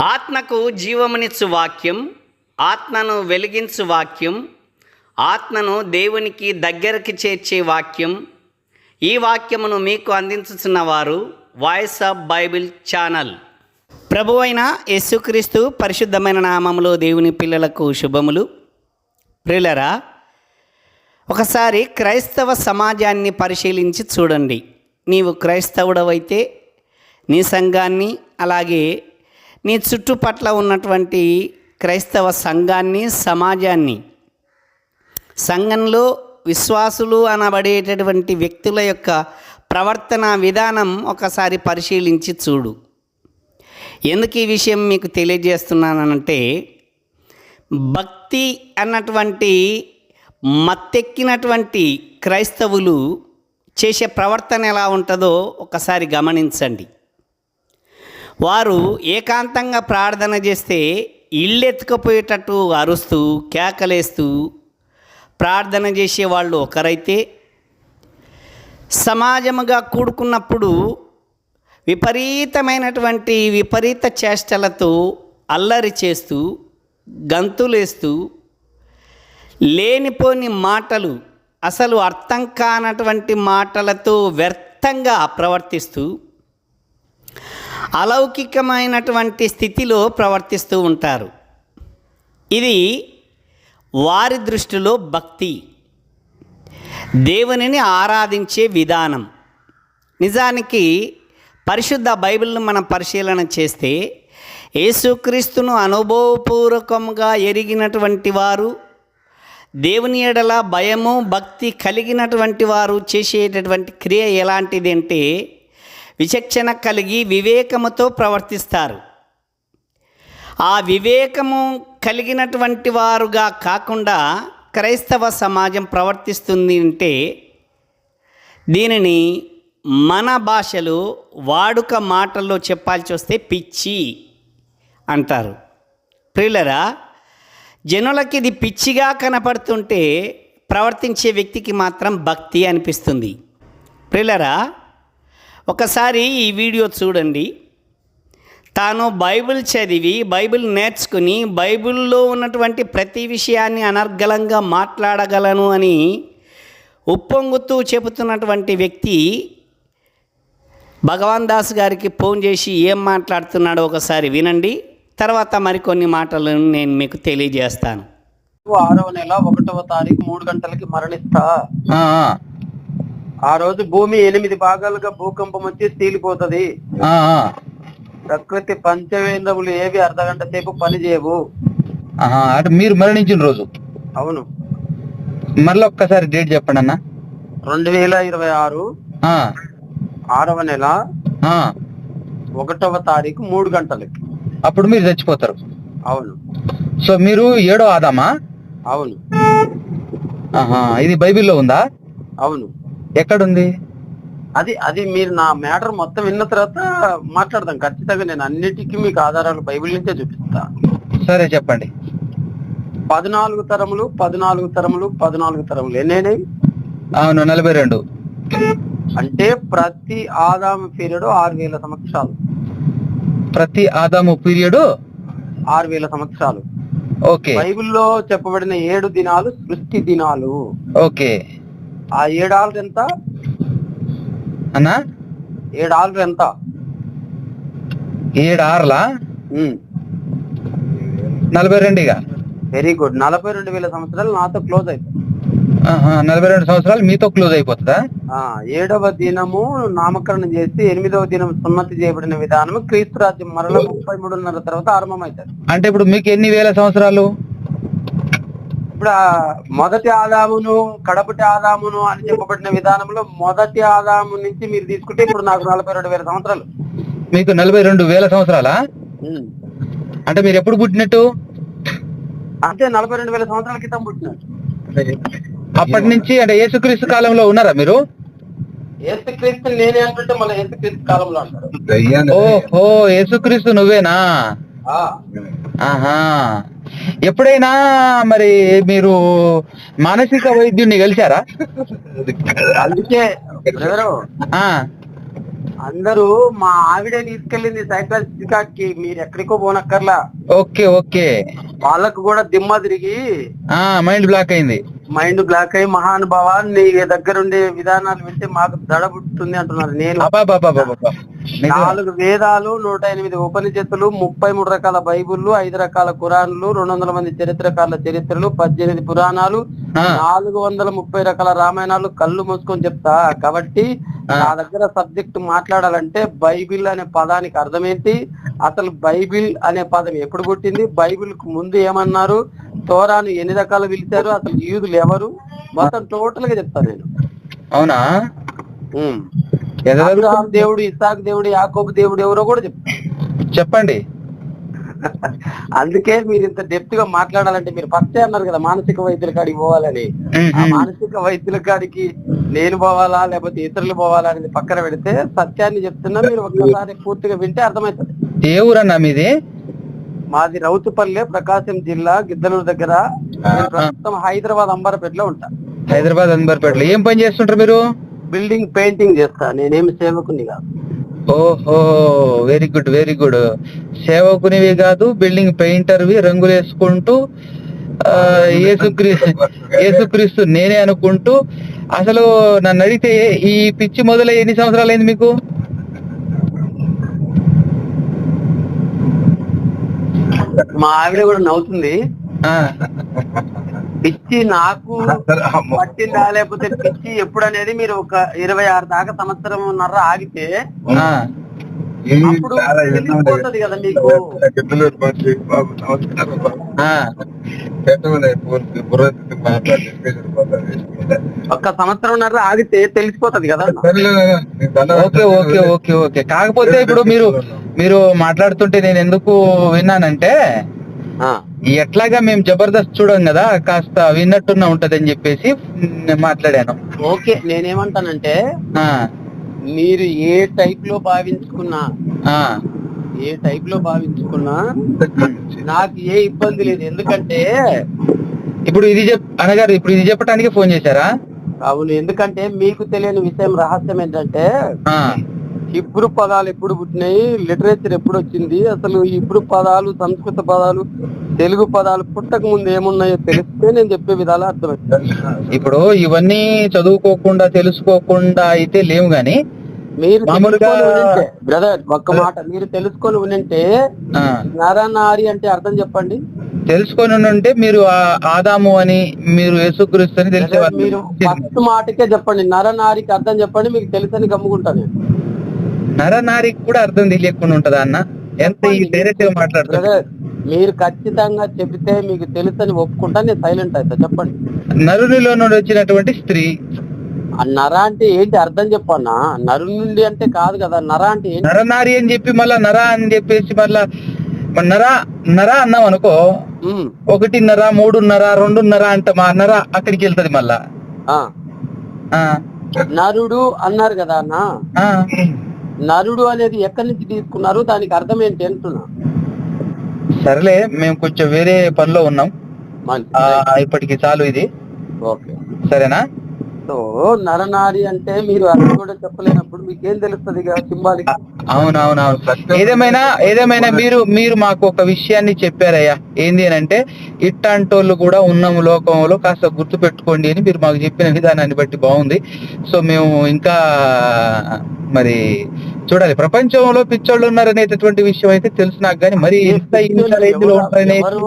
ఆత్మకు జీవమునిచ్చు వాక్యం ఆత్మను వెలిగించు వాక్యం ఆత్మను దేవునికి దగ్గరికి చేర్చే వాక్యం. ఈ వాక్యమును మీకు అందించుతున్న వారు వాయిస్ ఆఫ్ బైబిల్ ఛానల్. ప్రభు అయిన యేసుక్రీస్తు పరిశుద్ధమైన నామములో దేవుని పిల్లలకు శుభములు. ప్రిలరా ఒకసారి క్రైస్తవ సమాజాన్ని పరిశీలించి చూడండి. నీవు క్రైస్తవుడవైతే నీ సంఘాన్ని అలాగే నీ చుట్టుపట్ల ఉన్నటువంటి క్రైస్తవ సంఘాన్ని సమాజాన్ని సంఘంలో విశ్వాసులు అనబడేటటువంటి వ్యక్తుల యొక్క ప్రవర్తన విధానం ఒకసారి పరిశీలించి చూడు. ఎందుకు ఈ విషయం మీకు తెలియజేస్తున్నానంటే భక్తి అన్నటువంటి మత్తెక్కినటువంటి క్రైస్తవులు చేసే ప్రవర్తన ఎలా ఉంటుందో ఒకసారి గమనించండి. వారు ఏకాంతంగా ప్రార్థన చేస్తే ఇళ్ళెత్తుకుపోయేటట్టు అరుస్తూ కేకలేస్తూ ప్రార్థన చేసేవాళ్ళు ఒకరైతే సమాజముగా కూడుకున్నప్పుడు విపరీతమైనటువంటి విపరీత చేష్టలతో అల్లరి చేస్తూ గంతులేస్తూ లేనిపోని మాటలు అసలు అర్థం కానటువంటి మాటలతో వ్యర్థంగా ప్రవర్తిస్తూ అలౌకికమైనటువంటి స్థితిలో ప్రవర్తిస్తూ ఉంటారు. ఇది వారి దృష్టిలో భక్తి. దేవునిని ఆరాధించే విధానం. నిజానికి పరిశుద్ధ బైబిల్ను మనం పరిశీలన చేస్తే యేసుక్రీస్తును అనుభవపూర్వకంగా ఎరిగినటువంటి వారు దేవుని ఎడల భయము భక్తి కలిగినటువంటి వారు చేసేటటువంటి క్రియ ఎలాంటిది అంటే విచక్షణ కలిగి వివేకముతో ప్రవర్తిస్తారు. ఆ వివేకము కలిగినటువంటి వారుగా కాకుండా క్రైస్తవ సమాజం ప్రవర్తిస్తుంది అంటే దీనిని మన భాషలో వాడుక మాటల్లో చెప్పాల్సి వస్తే పిచ్చి అంటారు. ప్రియులరా జనులకి ఇది పిచ్చిగా కనపడుతుంటే ప్రవర్తించే వ్యక్తికి మాత్రం భక్తి అనిపిస్తుంది. ప్రియులరా ఒకసారి ఈ వీడియో చూడండి. తాను బైబిల్ చదివి బైబిల్ నేర్చుకుని బైబిల్లో ఉన్నటువంటి ప్రతి విషయాన్ని అనర్గళంగా మాట్లాడగలను అని ఉప్పొంగుతూ చెబుతున్నటువంటి వ్యక్తి భగవాన్ దాస్ గారికి ఫోన్ చేసి ఏం మాట్లాడుతున్నాడో ఒకసారి వినండి. తర్వాత మరికొన్ని మాటలను నేను మీకు తెలియజేస్తాను. ఆరవ నెల ఒకటవ తారీఖు మూడు గంటలకి మరణిస్తా. ఆ, రోజు భూమి ఎనిమిది భాగాలుగా భూకంపం వచ్చి తేలిపోతది. ప్రకృతి పంచవేంద్రములు ఏవి అర్ధ గంట సేపు పని చేయవు అంటే మీరు మరణించిన రోజు? అవును. మరలా ఒక్కసారి డేట్ చెప్పండి అన్న. రెండు వేల ఇరవై ఆరు ఆరవ నెల ఒకటవ తారీఖు మూడు గంటలకి. అప్పుడు మీరు చచ్చిపోతారు. అవును. సో మీరు ఏడో ఆదామా? అవును. ఇది బైబిల్లో ఉందా? అవును. ఎక్కడుంది? అది అది మీరు నా మ్యాటర్ మొత్తం విన్న తర్వాత మాట్లాడదాం. ఖచ్చితంగా నేను అన్నిటికీ మీకు ఆధారాలు బైబిల్ నుంచే చూపిస్తా. సరే చెప్పండి. పద్నాలుగు తరములు పద్నాలుగు తరములు పద్నాలుగు తరములు ఎన్నేనాయి అవును నలభై రెండు. అంటే ప్రతి ఆదాము పీరియడ్ ఆరు వేల సంవత్సరాలు. ప్రతి ఆదాము పీరియడ్ ఆరు వేల సంవత్సరాలు. ఓకే. బైబిల్లో చెప్పబడిన ఏడు దినాలు సృష్టి దినాలు. ఓకే. ఆ ఏడాళ్ళు ఎంత? అన్నా? ఏడాళ్ళు ఎంత? ఏడు ఆరులా? నలభై రెండు ఇక. వెరీ గుడ్ నలభై రెండు వేల సంవత్సరాలు నాతో క్లోజ్ ఆహా, నలభై రెండు సంవత్సరాలు మీతో క్లోజ్ అయిపోతుందా? ఆ ఏడవ దినము నామకరణం చేసి ఎనిమిదవ దినం సున్నతి చేయబడిన విధానం క్రీస్తు రాజ్యం మరల ముప్పై మూడున్నర తర్వాత ఆరంభమవుతుంది. అంటే ఇప్పుడు మీకు ఎన్ని వేల సంవత్సరాలు? ఇప్పుడు మొదటి ఆదామును కడపటి ఆదామును అని చెప్పబడిన విధానంలో మొదటి ఆదాము నుంచి మీరు తీసుకుంటే ఇప్పుడు నాకు నలభై రెండు వేల సంవత్సరాలు. మీకు నలభై రెండు వేల సంవత్సరాలా. అంటే మీరు ఎప్పుడు పుట్టినట్టు? అంతే నలభై రెండు వేల సంవత్సరాల క్రితం పుట్టినాడు. అప్పటి నుంచి అంటే యేసుక్రీస్తు కాలంలో ఉన్నారా మీరు? ఏసు క్రీస్తు నేనే అంటుంటే మళ్ళీ ఏసు క్రీస్తు కాలంలో అంటారు ఓహో యేసుక్రీస్తు నువ్వేనా? ఆహా. ఎప్పుడైనా మరి మీరు మానసిక వైద్యుడిని కలిశారా? అందుకే అందరూ మా ఆవిడే తీసుకెళ్ళింది సైకాలజిస్ట్ కాడికి మీరు ఎక్కడికో పోనక్కర్లా. Okay okay. వాళ్ళకు కూడా దిమ్మ తిరిగి ఆ మైండ్ బ్లాక్ అయింది. మైండ్ బ్లాక్ అయ్యి మహానుభావ నీ దగ్గర ఉండే విధానాలు వింటే మాకు దడ పుట్టుతుంది అంటున్నారు. నేను. నాలుగు వేదాలు నూట ఎనిమిది ఉపనిషత్తులు ముప్పై మూడు రకాల బైబుల్లు ఐదు రకాల ఖురాన్లు రెండు వందల మంది చరిత్రకారుల చరిత్రలు పద్దెనిమిది పురాణాలు నాలుగు వందల ముప్పై రకాల రామాయణాలు కళ్ళు మూసుకొని చెప్తా. కాబట్టి. నా దగ్గర సబ్జెక్ట్ మాట్లాడాలంటే బైబిల్ అనే పదానికి అర్థం ఏంటి? అసలు బైబిల్ అనే పదం ఎప్పుడు పుట్టింది? బైబిల్కు ముందు ఏమన్నారు? తోరాను ఎన్ని రకాలు పిలిచారు? అసలు యూదులు ఎవరు? మొత్తం టోటల్గా చెప్తాను నేను. అవునా? అబ్రహాం దేవుడు ఇసాక్ దేవుడు యాకోబు దేవుడు ఎవరో కూడా చెప్తాను చెప్పండి. అందుకే మీరు ఇంత డెప్త్గా మాట్లాడాలంటే మీరు ఫస్ట్ అన్నారు కదా మానసిక వైద్యుల కాడికి పోవాలని. ఆ. మానసిక వైద్యుల కాడికి నేను పోవాలా లేకపోతే ఇతరులు పోవాలా అనేది పక్కన పెడితే సత్యాన్ని చెప్తున్నా మీరు ఒక్కసారి పూర్తిగా వింటే అర్థమవుతుంది. ఏ ఊరన్నా మీది? మాది రౌతుపల్లె ప్రకాశం జిల్లా గిద్దలూరు దగ్గర. నేను ప్రస్తుతం హైదరాబాద్ అంబర్పేటలో ఉంటా. హైదరాబాద్ అంబర్పేటలో. ఏం పని చేస్తుంటారు మీరు? బిల్డింగ్ పెయింటింగ్ చేస్తా. నేనేమి సేవకుని కాదు. ఓహో వెరీ గుడ్ వెరీ గుడ్. సేవకునివి కాదు బిల్డింగ్ పెయింటర్వి రంగులు వేసుకుంటూ యేసుక్రీస్తు నేనే అనుకుంటూ అసలు నన్ను అడిగితే ఈ పిచ్చి మొదలై ఎన్ని సంవత్సరాలు అయింది మీకు? మా ఆవిడ కూడా నవ్వుతుంది. ఆ, పిచ్చి నాకు పట్టిందా లేకపోతే పిచ్చి ఎప్పుడు అనేది మీరు ఒక ఇరవై ఆరు దాకా సంవత్సరం ఉన్నర ఆగితే ఆ, అప్పుడు తెలిసిపోతుంది కదా మీకు. ఒక్క సంవత్సరంన్నర ఆగితే తెలిసిపోతుంది కదా ఓకే ఓకే ఓకే ఓకే. కాకపోతే ఇప్పుడు మీరు మీరు మాట్లాడుతుంటే నేను ఎందుకు విన్నానంటే ఎట్లాగా మేము జబర్దస్త్ చూడం కదా కాస్త విన్నట్టున్న ఉంటదని చెప్పేసి మాట్లాడాను. ఓకే నేనేమంటానంటే ఆ, మీరు ఏ టైప్లో భావించుకున్నా ఆ, ఏ టైప్లో భావించుకున్నా నాకు ఏ ఇబ్బంది లేదు. ఎందుకంటే ఇప్పుడు ఇది చెప్ అనగారు ఇప్పుడు ఇది చెప్పడానికి ఫోన్ చేశారా? అవును ఎందుకంటే మీకు తెలియని విషయం రహస్యం ఏంటంటే హిబ్రు పదాలు ఎప్పుడు పుట్టినాయి? లిటరేచర్ ఎప్పుడు వచ్చింది? అసలు హిబ్రు పదాలు సంస్కృత పదాలు తెలుగు పదాలు పుట్టక ముందు ఏమున్నాయో తెలిస్తే నేను చెప్పే విధాలు అర్థమవుతుంది ఇప్పుడు ఇవన్నీ చదువుకోకుండా తెలుసుకోకుండా అయితే లేవు గాని మీరు మామూలుగా- బ్రదర్ ఒక్క మాట మీరు తెలుసుకొని ఉంటే ఆ, నరనారి అంటే అర్థం చెప్పండి. తెలుసుకొని ఉంటే మీరు ఆదాము అని మీరు యేసుక్రీస్తు అని తెలిసేవారు. మీరు ఫస్ట్ మాటకే చెప్పండి. నరనారికి అర్థం చెప్పండి మీకు తెలుసని గమ్ముకుంటాను. నరనారికి కూడా అర్థం తెలియకుండా ఉంటదా అన్న? ఎంత ఈ డైరెక్ట్గా మాట్లాడుతున్నారు బ్రదర్ మీరు ఖచ్చితంగా చెబితే మీకు తెలుసని ఒప్పుకుంటా నేను సైలెంట్ అవుతా. చెప్పండి. నరునిలో నుండి వచ్చినటువంటి స్త్రీ. నర అంటే ఏంటి? అర్థం చెప్పన్నా నరు నుండి అంటే కాదు కదా. నర అంటే నరనారి అని చెప్పి మళ్ళా నర అని చెప్పేసి మళ్ళా నర నర అన్నాం అనుకో. ఒకటిన్నర మూడున్నర రెండున్నర అంట. మా నర అక్కడికి వెళ్తది మళ్ళా. నరుడు అన్నారు కదా అన్న. ఆ. నరుడు అనేది ఎక్కడి నుంచి తీసుకున్నారు దానికి అర్థం ఏంటి అంటున్నా. సరేలే మేము కొంచెం వేరే పనిలో ఉన్నాం. ఇప్పటికి చాలు ఇది. ఓకే. సరేనా? సో నరనారి అంటే మీరు అర్థం కూడా చెప్పలేనప్పుడు మీకేం తెలుస్తుంది సింబాలిక్? అవునవునవును. ఏదేమైనా ఏదేమైనా మీరు మీరు మాకు ఒక విషయాన్ని చెప్పారయ్యా. ఏంది అని అంటే ఇట్టంటోళ్ళు కూడా ఉన్నాము లోకంలో కాస్త గుర్తు పెట్టుకోండి అని మీరు మాకు చెప్పిన విధానాన్ని బట్టి బాగుంది. సో మేము ఇంకా మరి చూడాలి. ప్రపంచంలో పిచ్చోళ్ళు ఉన్నారనేటటువంటి విషయం అయితే తెలుసు నాకు కానీ మరి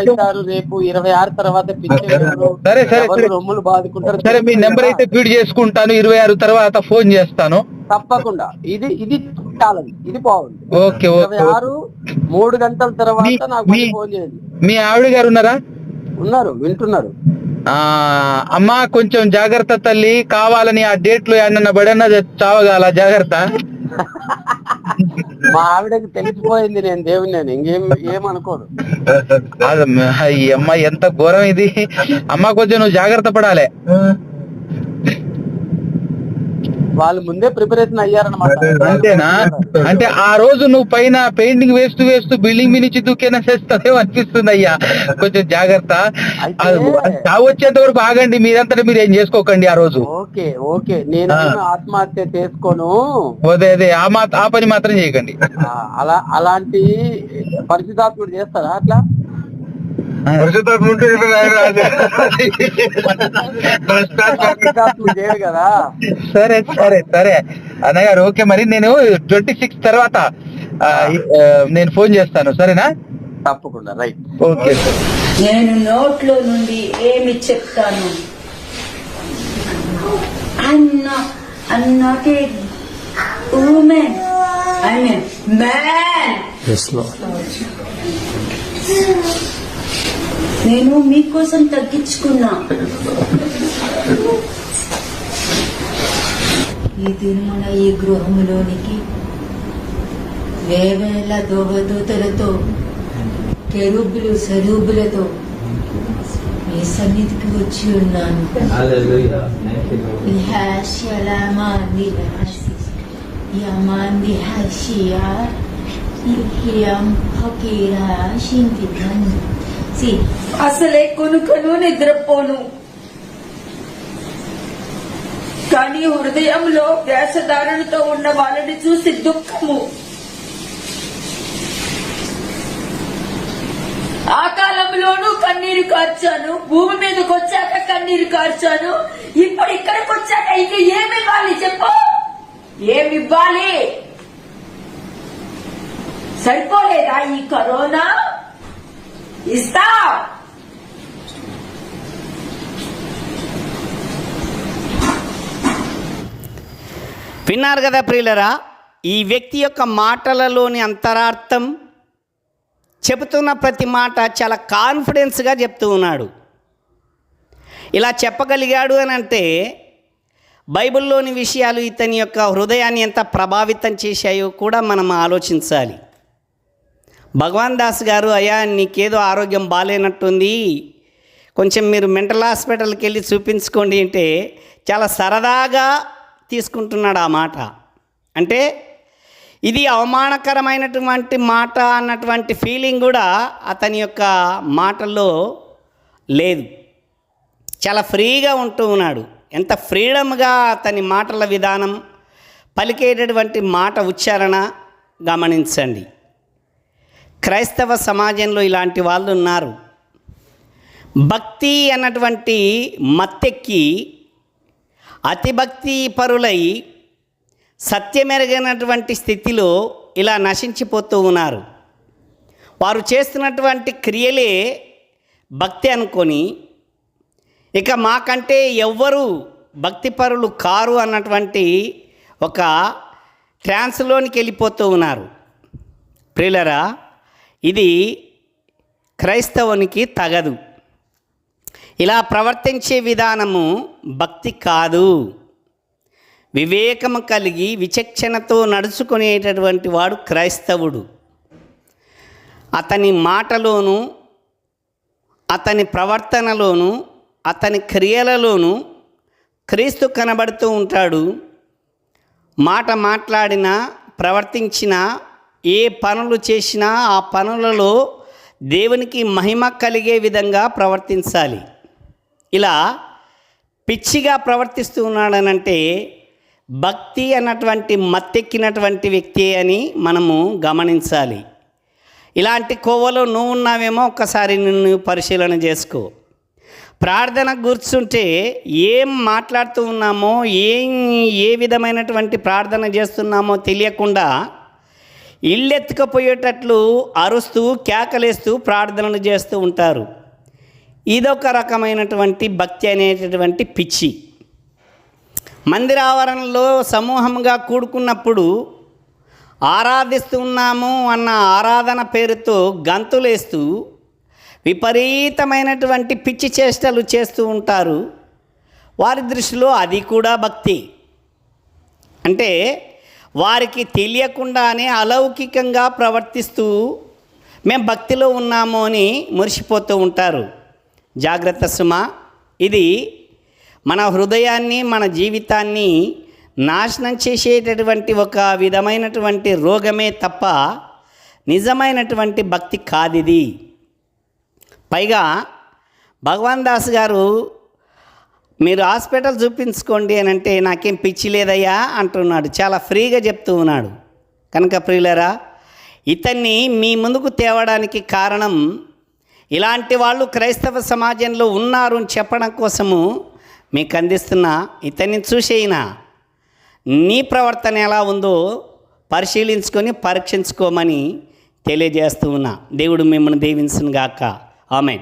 అవుతారు రేపు ఇరవై ఆరు తర్వాత పిచ్చి ఎవరు? సరే, సరే, సరే. మీ నెంబర్ అయితే ఫీడ్ చేసుకుంటాను. ఇరవై ఆరు తర్వాత ఫోన్ చేస్తాను. తప్పకుండా. ఇది ఇది చాలండి ఇది బాగుంది ఓకే ఇరవై ఓకే. ఆరు మూడు గంటల తర్వాత మీ- నాకు మళ్ళీ ఫోన్ చేయండి. మీ ఆవిడ గారు ఉన్నారా? ఉన్నారు వింటున్నారు. ఆ అమ్మా కొంచెం జాగ్రత్త తల్లి కావాలని ఆ డేట్లు ఏమన్నా బడన్నా చావగాల జాగ్రత్త. మా ఆవిడకి తెలిసిపోయింది నేను దేవుని నేను ఇంకేం ఏమనుకోను ఈ అమ్మ ఎంత ఘోరం ఇది. అమ్మ కొంచెం నువ్వు జాగ్రత్త పడాలి. వాళ్ళు ముందే ప్రిపరేషన్ అయ్యారనమాట అంతేనా? అంటే ఆ రోజు నువ్వు పైన పెయింటింగ్ వేస్తూ వేస్తూ బిల్డింగ్ నుంచి దూకేనా చేస్తావేమో అనిపిస్తుంది అయ్యా. కొంచెం జాగ్రత్త. వచ్చేంత వరకు ఆగండి మీరంతటా మీరు ఏం చేసుకోకండి ఆ రోజు. Okay okay. నేను. ఆత్మహత్య చేసుకోను అదే అదే. ఆ మా ఆ పని మాత్రం చేయకండి. ఆ, అలా అలాంటి పరిశుద్ధాత్ముడు చేస్తారా అట్లా? సరే సరే సరే. అన్నగారు ఓకే మరి నేను ట్వంటీ సిక్స్ తర్వాత నేను ఫోన్ చేస్తాను. సరేనా? తప్పకుండా రైట్. Okay sir. నేను నోట్లో నుండి ఏమి చెప్తాను? అన్న అన్నకే ఉమెన్ ఐ మీన్ మ్యాన్ నేను మీకోసం తగ్గించుకున్నా ఈ దినమున ఈ గృహములోనికి వేవేల దోవదూతలతో కెరూబులు సరూబులతో మీ సన్నిధికి వచ్చి ఉన్నాను. Yaman bihashia. Ilhiyam shintidan. See, అసలే కొనుకను నిద్రపోను. కానీ హృదయంలో వేషధారణతో ఉన్న వాళ్ళని చూసి దుఃఖము. ఆ కాలంలోనూ కన్నీరు కార్చాను. భూమి మీదకి వచ్చాక కన్నీరు కార్చాను. ఇప్పుడు ఇక్కడికి వచ్చాక ఇంక ఏమి ఇవ్వాలి చెప్పు? ఏమి ఇవ్వాలి? సరిపోలేదా ఈ కరోనా? ఇస్తా! విన్నారు కదా ప్రియులరా ఈ వ్యక్తి యొక్క మాటలలోని అంతరార్థం చెబుతున్న ప్రతి మాట చాలా కాన్ఫిడెన్స్గా చెప్తూ ఉన్నాడు. ఇలా చెప్పగలిగాడు అని అంటే బైబిల్లోని విషయాలు ఇతని యొక్క హృదయాన్ని ఎంత ప్రభావితం చేశాయో కూడా మనం ఆలోచించాలి. భగవాన్ దాస్ గారు అయ్యా నీకేదో ఆరోగ్యం బాగాలేనట్టుంది కొంచెం మీరు మెంటల్ హాస్పిటల్కి వెళ్ళి చూపించుకోండి అంటే చాలా సరదాగా తీసుకుంటున్నాడు ఆ మాట. అంటే ఇది అవమానకరమైనటువంటి మాట అన్నటువంటి ఫీలింగ్ కూడా అతని యొక్క మాటల్లో లేదు. చాలా ఫ్రీగా ఉంటూ ఉన్నాడు. ఎంత ఫ్రీడమ్గా అతని మాటల విధానం పలికేటటువంటి మాట ఉచ్చారణ గమనించండి. క్రైస్తవ సమాజంలో ఇలాంటి వాళ్ళు ఉన్నారు. భక్తి అన్నటువంటి మత్తెక్కి అతిభక్తి పరులై సత్యమెరగనటువంటి స్థితిలో ఇలా నశించిపోతూ ఉన్నారు. వారు చేస్తున్నటువంటి క్రియలే భక్తి అనుకొని ఇక మాకంటే ఎవ్వరు భక్తిపరులు కారు అన్నటువంటి ఒక ట్రాన్స్లోనికి వెళ్ళిపోతూ ఉన్నారు. ప్రియులరా ఇది క్రైస్తవునికి తగదు. ఇలా ప్రవర్తించే విధానము భక్తి కాదు. వివేకము కలిగి విచక్షణతో నడుచుకునేటటువంటి వాడు క్రైస్తవుడు. అతని మాటలోను అతని ప్రవర్తనలోను అతని క్రియలలోనూ క్రీస్తు కనబడుతూ ఉంటాడు. మాట మాట్లాడినా ప్రవర్తించినా ఏ పనులు చేసినా ఆ పనులలో దేవునికి మహిమ కలిగే విధంగా ప్రవర్తించాలి. ఇలా పిచ్చిగా ప్రవర్తిస్తూ ఉన్నాడనంటే భక్తి అన్నటువంటి మత్తెక్కినటువంటి వ్యక్తి అని మనము గమనించాలి. ఇలాంటి కోవలో నువ్వు ఉన్నావేమో ఒక్కసారి నిన్ను పరిశీలన చేసుకో. ప్రార్థన కూర్చుంటే ఏం మాట్లాడుతూ ఉన్నామో ఏం ఏ విధమైనటువంటి ప్రార్థన చేస్తున్నామో తెలియకుండా ఇల్లెత్తుకపోయేటట్లు అరుస్తూ కేకలేస్తూ ప్రార్థనలు చేస్తూ ఉంటారు. ఇదొక రకమైనటువంటి భక్తి అనేటటువంటి పిచ్చి. మందిరావరణంలో సమూహంగా కూడుకున్నప్పుడు ఆరాధిస్తున్నాము అన్న ఆరాధన పేరుతో గంతులేస్తూ విపరీతమైనటువంటి పిచ్చి చేష్టలు చేస్తూ ఉంటారు. వారి దృష్టిలో అది కూడా భక్తి. అంటే వారికి తెలియకుండానే అలౌకికంగా ప్రవర్తిస్తూ మేము భక్తిలో ఉన్నాము అని మురిసిపోతూ ఉంటారు. జాగ్రత్త సుమ ఇది మన హృదయాన్ని మన జీవితాన్ని నాశనం చేసేటటువంటి ఒక విధమైనటువంటి రోగమే తప్ప నిజమైనటువంటి భక్తి కాదిది. పైగా భగవాన్ దాస్ గారు మీరు హాస్పిటల్ చూపించుకోండి అని అంటే నాకేం పిచ్చి లేదయ్యా అంటున్నాడు. చాలా ఫ్రీగా చెప్తూ ఉన్నాడు. కనుక ప్రియులరా ఇతన్ని మీ ముందుకు తేవడానికి కారణం ఇలాంటి వాళ్ళు క్రైస్తవ సమాజంలో ఉన్నారు అని చెప్పడం కోసము మీకు అందిస్తున్న ఇతన్ని చూసేయినా. నీ ప్రవర్తన ఎలా ఉందో పరిశీలించుకొని పరీక్షించుకోమని తెలియజేస్తూ ఉన్నా. దేవుడు మిమ్మల్ని దీవించును గాక ఆమెన్.